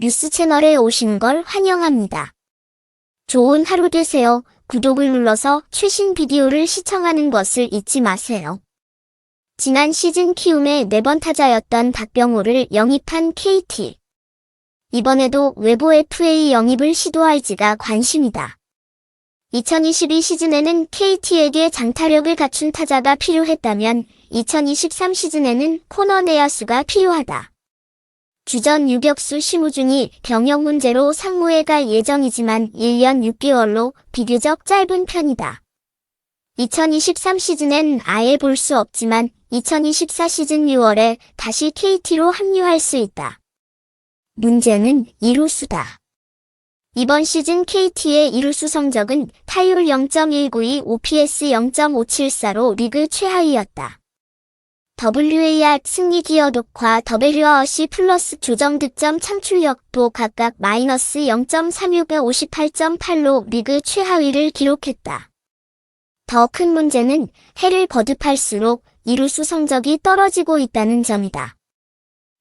뉴스 채널에 오신 걸 환영합니다. 좋은 하루 되세요. 구독을 눌러서 최신 비디오를 시청하는 것을 잊지 마세요. 지난 시즌 키움의 네 번 타자였던 박병호를 영입한 KT. 이번에도 외부 FA 영입을 시도할지가 관심이다. 2022 시즌에는 KT에게 장타력을 갖춘 타자가 필요했다면 2023 시즌에는 코너 내야수가 필요하다. 주전 유격수 심우준이 병역 문제로 상무에 갈 예정이지만 1년 6개월로 비교적 짧은 편이다. 2023 시즌엔 아예 볼 수 없지만 2024 시즌 6월에 다시 KT로 합류할 수 있다. 문제는 이루수다. 이번 시즌 KT의 이루수 성적은 타율 0.192, OPS 0.574로 리그 최하위였다. WAR 승리 기여독과 WRC 플러스 조정 득점 창출력도 각각 마이너스 0.36에 58.8로 리그 최하위를 기록했다. 더 큰 문제는 해를 거듭할수록 이루수 성적이 떨어지고 있다는 점이다.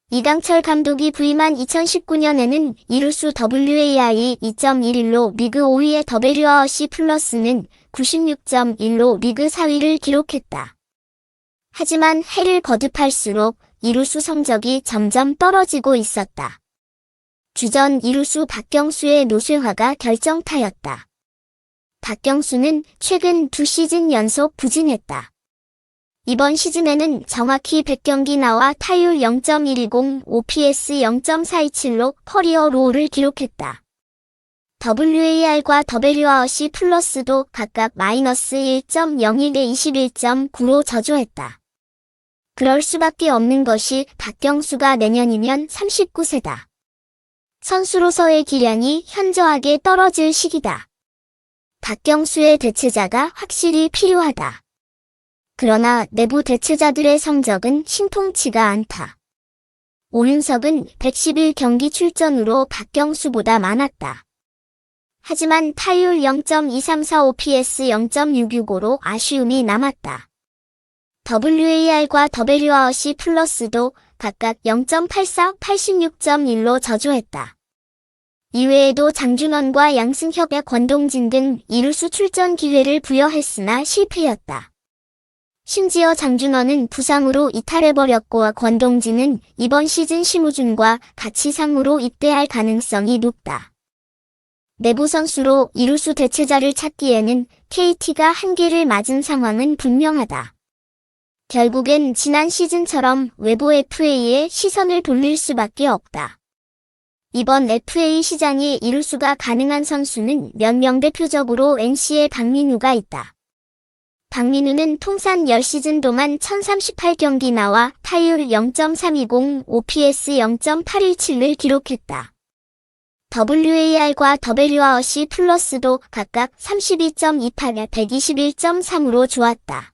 이강철 감독이 부임한 2019년에는 이루수 WAR이 2.11로 리그 5위의 WRC 플러스는 96.1로 리그 4위를 기록했다. 하지만 해를 거듭할수록 이루수 성적이 점점 떨어지고 있었다. 주전 이루수 박경수의 노쇠화가 결정타였다. 박경수는 최근 두 시즌 연속 부진했다. 이번 시즌에는 정확히 100경기 나와 타율 0.120, OPS 0.427로 커리어 로우를 기록했다. WAR과 WRC 플러스도 각각 마이너스 1.01에 21.9로 저조했다. 그럴 수밖에 없는 것이 박경수가 내년이면 39세다. 선수로서의 기량이 현저하게 떨어질 시기다. 박경수의 대체자가 확실히 필요하다. 그러나 내부 대체자들의 성적은 신통치가 않다. 오윤석은 111경기 출전으로 박경수보다 많았다. 하지만 타율 0.234 OPS 0.665로 아쉬움이 남았다. WAR과 WRC 플러스도 각각 0.84, 86.1로 저조했다. 이외에도 장준원과 양승혁의 권동진 등 이루수 출전 기회를 부여했으나 실패였다. 심지어 장준원은 부상으로 이탈해버렸고 권동진은 이번 시즌 심우준과 같이 상무로 입대할 가능성이 높다. 내부 선수로 이루수 대체자를 찾기에는 KT가 한계를 맞은 상황은 분명하다. 결국엔 지난 시즌처럼 외부 FA에 시선을 돌릴 수밖에 없다. 이번 FA 시장에 이루수가 가능한 선수는 몇 명 대표적으로 NC의 박민우가 있다. 박민우는 통산 10시즌 동안 1038경기 나와 타율 0.320, OPS 0.817을 기록했다. WAR과 WRC 플러스도 각각 32.28에 121.3으로 좋았다.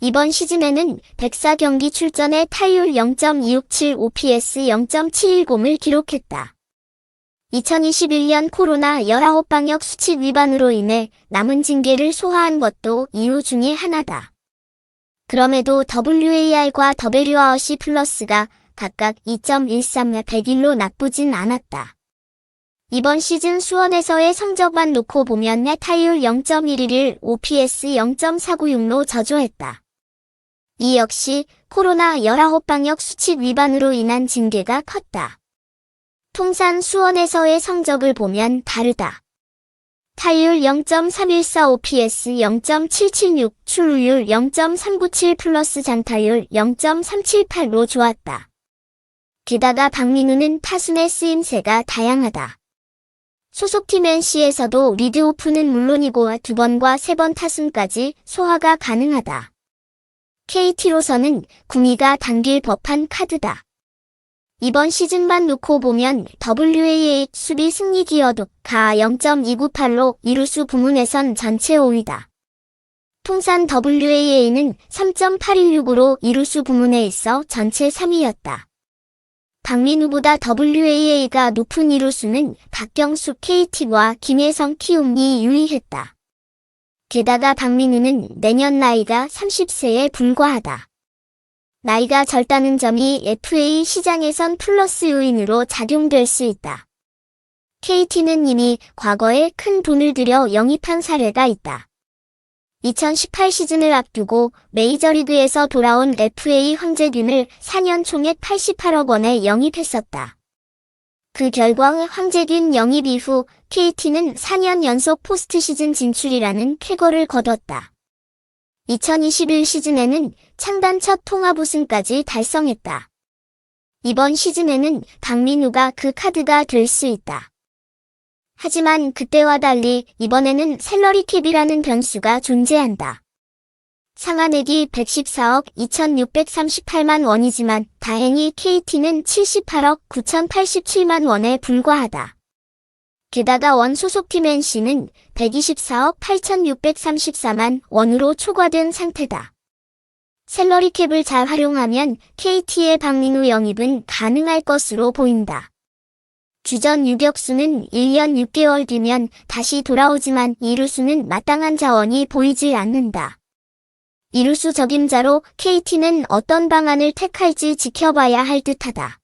이번 시즌에는 104경기 출전에 타율 0.267, OPS 0.710을 기록했다. 2021년 코로나 19방역 수칙 위반으로 인해 남은 징계를 소화한 것도 이유 중의 하나다. 그럼에도 WAR과 WRC 플러스가 각각 2.13에 101로 나쁘진 않았다. 이번 시즌 수원에서의 성적만 놓고 보면 내 타율 0.11을 OPS 0.496로 저조했다. 이 역시 코로나 19방역 수칙 위반으로 인한 징계가 컸다. 통산 수원에서의 성적을 보면 다르다. 타율 0.314 OPS 0.776, 출루율 0.397 플러스 장타율 0.378로 좋았다. 게다가 박민우는 타순의 쓰임새가 다양하다. 소속팀 NC에서도 리드오프는 물론이고 두 번과 세 번 타순까지 소화가 가능하다. KT로서는 구미가 당길 법한 카드다. 이번 시즌만 놓고 보면 WAA 수비 승리 기여도 가 0.298로 이루수 부문에선 전체 5위다. 통산 WAA는 3.816으로 이루수 부문에 있어 전체 3위였다. 박민우보다 WAA가 높은 이루수는 박경수 KT와 김혜성 키움이 유리했다. 게다가 박민우는 내년 나이가 30세에 불과하다. 나이가 젊다는 점이 FA 시장에선 플러스 요인으로 작용될 수 있다. KT는 이미 과거에 큰 돈을 들여 영입한 사례가 있다. 2018 시즌을 앞두고 메이저리그에서 돌아온 FA 황재균을 4년 총액 88억 원에 영입했었다. 그 결과 황재균 영입 이후 KT는 4년 연속 포스트 시즌 진출이라는 쾌거를 거뒀다. 2021 시즌에는 창단 첫 통합 우승까지 달성했다. 이번 시즌에는 박민우가 그 카드가 될 수 있다. 하지만 그때와 달리 이번에는 셀러리 캡이라는 변수가 존재한다. 상한액이 114억 2638만 원이지만 다행히 KT는 78억 9087만 원에 불과하다. 게다가 원 소속팀 NC는 124억 8634만 원으로 초과된 상태다. 셀러리 캡을 잘 활용하면 KT의 박민우 영입은 가능할 것으로 보인다. 주전 유격수는 1년 6개월 뒤면 다시 돌아오지만 이루수는 마땅한 자원이 보이질 않는다. 이루수 적임자로 KT는 어떤 방안을 택할지 지켜봐야 할 듯하다.